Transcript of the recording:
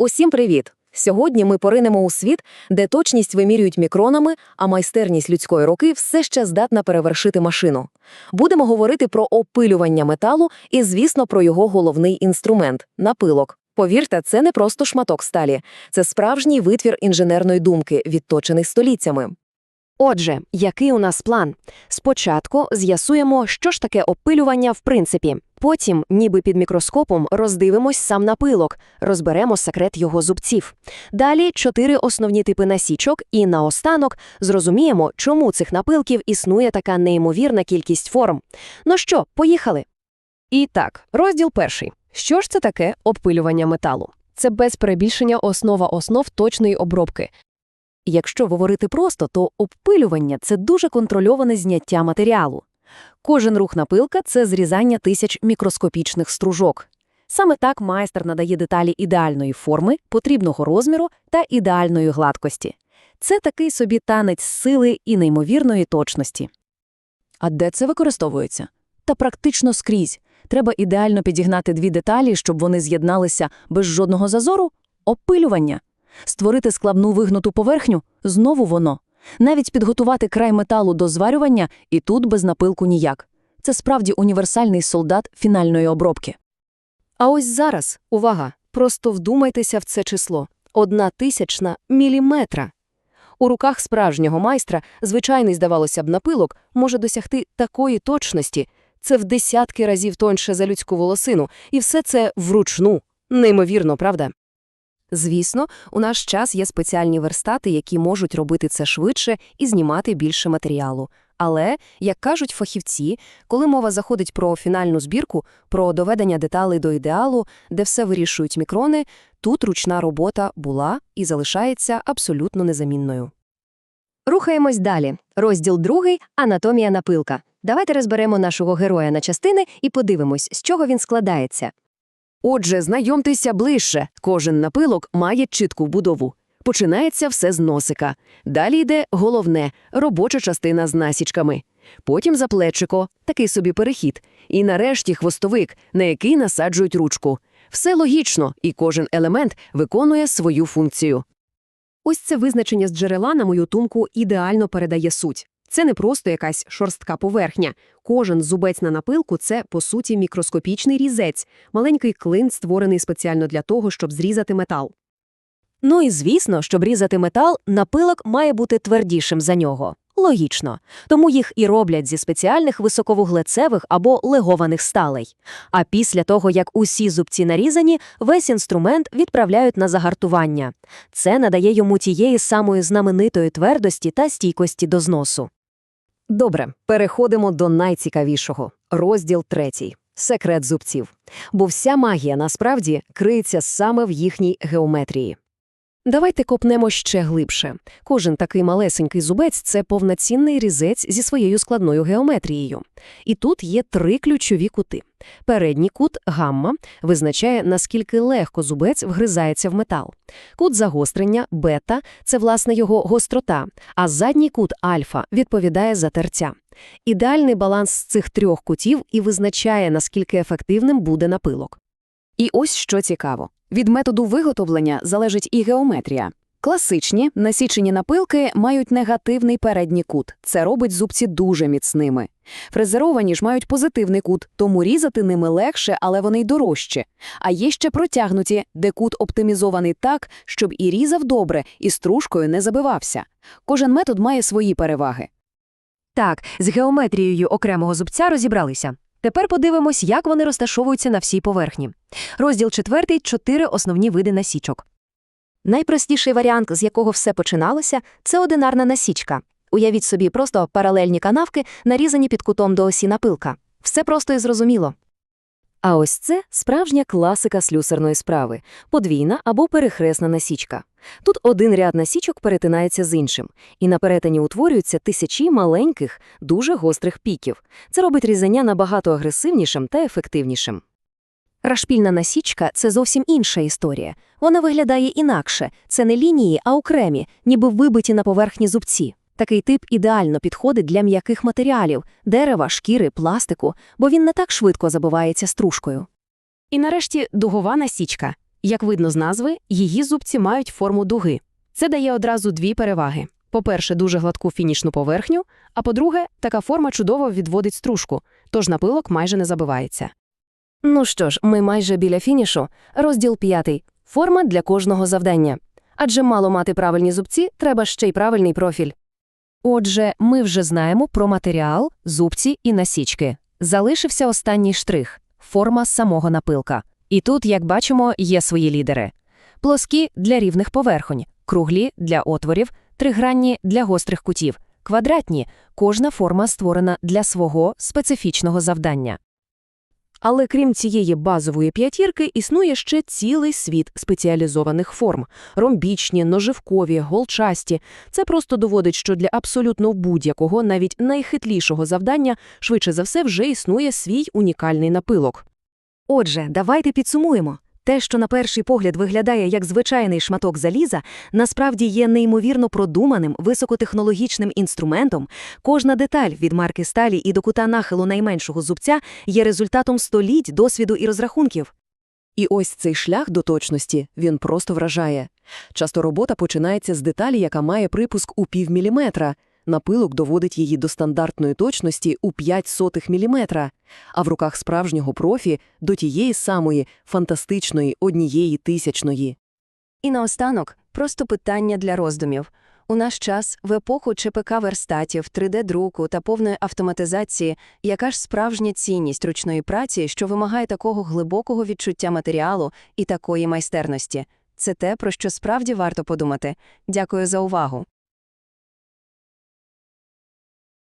Усім привіт! Сьогодні ми поринемо у світ, де точність вимірюють мікронами, а майстерність людської руки все ще здатна перевершити машину. Будемо говорити про опилювання металу і, звісно, про його головний інструмент напилок. Повірте, це не просто шматок сталі, це справжній витвір інженерної думки, відточений століттями. Отже, який у нас план? Спочатку з'ясуємо, що ж таке опилювання в принципі. Потім, ніби під мікроскопом, роздивимось сам напилок, розберемо секрет його зубців. Далі чотири основні типи насічок, і наостанок зрозуміємо, чому цих напилків існує така неймовірна кількість форм. Ну що, поїхали? І так, розділ перший. Що ж це таке опилювання металу? Це без перебільшення основа основ точної обробки. Якщо говорити просто, то обпилювання – це дуже контрольоване зняття матеріалу. Кожен рух напилка – це зрізання тисяч мікроскопічних стружок. Саме так майстер надає деталі ідеальної форми, потрібного розміру та ідеальної гладкості. Це такий собі танець сили і неймовірної точності. А де це використовується? Та практично скрізь. Треба ідеально підігнати дві деталі, щоб вони з'єдналися без жодного зазору – опилювання. Створити складну вигнуту поверхню – знову воно. Навіть підготувати край металу до зварювання – і тут без напилку ніяк. Це справді універсальний солдат фінальної обробки. А ось зараз, увага, просто вдумайтеся в це число. Одна тисячна міліметра. У руках справжнього майстра звичайний, здавалося б, напилок може досягти такої точності. Це в десятки разів тоньше за людську волосину. І все це вручну. Неймовірно, правда? Звісно, у наш час є спеціальні верстати, які можуть робити це швидше і знімати більше матеріалу. Але, як кажуть фахівці, коли мова заходить про фінальну збірку, про доведення деталей до ідеалу, де все вирішують мікрони, тут ручна робота була і залишається абсолютно незамінною. Рухаємось далі. Розділ другий – анатомія напилка. Давайте розберемо нашого героя на частини і подивимось, з чого він складається. Отже, знайомтеся ближче. Кожен напилок має чітку будову. Починається все з носика. Далі йде головне – робоча частина з насічками. Потім заплечико – такий собі перехід. І нарешті хвостовик, на який насаджують ручку. Все логічно, і кожен елемент виконує свою функцію. Ось це визначення з джерела, на мою думку, ідеально передає суть. Це не просто якась шорстка поверхня. Кожен зубець на напилку – це, по суті, мікроскопічний різець, маленький клин, створений спеціально для того, щоб зрізати метал. Ну і звісно, щоб різати метал, напилок має бути твердішим за нього. Логічно. Тому їх і роблять зі спеціальних високовуглецевих або легованих сталей. А після того, як усі зубці нарізані, весь інструмент відправляють на загартування. Це надає йому тієї самої знаменитої твердості та стійкості до зносу. Добре, переходимо до найцікавішого. Розділ третій. Секрет зубців. Бо вся магія насправді криється саме в їхній геометрії. Давайте копнемо ще глибше. Кожен такий малесенький зубець – це повноцінний різець зі своєю складною геометрією. І тут є три ключові кути. Передній кут – гамма, визначає, наскільки легко зубець вгризається в метал. Кут загострення – бета – це, власне, його гострота, а задній кут – альфа відповідає за тертя. Ідеальний баланс з цих трьох кутів і визначає, наскільки ефективним буде напилок. І ось що цікаво. Від методу виготовлення залежить і геометрія. Класичні, насічені напилки мають негативний передній кут. Це робить зубці дуже міцними. Фрезеровані ж мають позитивний кут, тому різати ними легше, але вони й дорожчі. А є ще протягнуті, де кут оптимізований так, щоб і різав добре, і стружкою не забивався. Кожен метод має свої переваги. Так, з геометрією окремого зубця розібралися. Тепер подивимось, як вони розташовуються на всій поверхні. Розділ четвертий – чотири основні види насічок. Найпростіший варіант, з якого все починалося, це одинарна насічка. Уявіть собі просто паралельні канавки, нарізані під кутом до осі напилка. Все просто і зрозуміло. А ось це справжня класика слюсарної справи – подвійна або перехресна насічка. Тут один ряд насічок перетинається з іншим, і на перетині утворюються тисячі маленьких, дуже гострих піків. Це робить різання набагато агресивнішим та ефективнішим. Рашпільна насічка – це зовсім інша історія. Вона виглядає інакше. Це не лінії, а окремі, ніби вибиті на поверхні зубці. Такий тип ідеально підходить для м'яких матеріалів – дерева, шкіри, пластику, бо він не так швидко забивається стружкою. І нарешті дугова насічка. Як видно з назви, її зубці мають форму дуги. Це дає одразу дві переваги. По-перше, дуже гладку фінішну поверхню, а по-друге, така форма чудово відводить стружку, тож напилок майже не забивається. Ну що ж, ми майже біля фінішу. Розділ п'ятий. Форма для кожного завдання. Адже мало мати правильні зубці, треба ще й правильний профіль. Отже, ми вже знаємо про матеріал, зубці і насічки. Залишився останній штрих – форма самого напилка. І тут, як бачимо, є свої лідери. Плоскі – для рівних поверхонь, круглі – для отворів, тригранні – для гострих кутів, квадратні – кожна форма створена для свого специфічного завдання. Але крім цієї базової п'ятірки, існує ще цілий світ спеціалізованих форм – ромбічні, ноживкові, голчасті. Це просто доводить, що для абсолютно будь-якого, навіть найхитлішого завдання, швидше за все, вже існує свій унікальний напилок. Отже, давайте підсумуємо. Те, що на перший погляд виглядає як звичайний шматок заліза, насправді є неймовірно продуманим високотехнологічним інструментом. Кожна деталь від марки сталі і до кута нахилу найменшого зубця є результатом століть досвіду і розрахунків. І ось цей шлях до точності, він просто вражає. Часто робота починається з деталі, яка має припуск у півміліметра. Напилок доводить її до стандартної точності у 5 сотих міліметра, а в руках справжнього профі – до тієї самої фантастичної однієї тисячної. І наостанок просто питання для роздумів. У наш час, в епоху ЧПК-верстатів, 3D-друку та повної автоматизації, яка ж справжня цінність ручної праці, що вимагає такого глибокого відчуття матеріалу і такої майстерності? Це те, про що справді варто подумати. Дякую за увагу.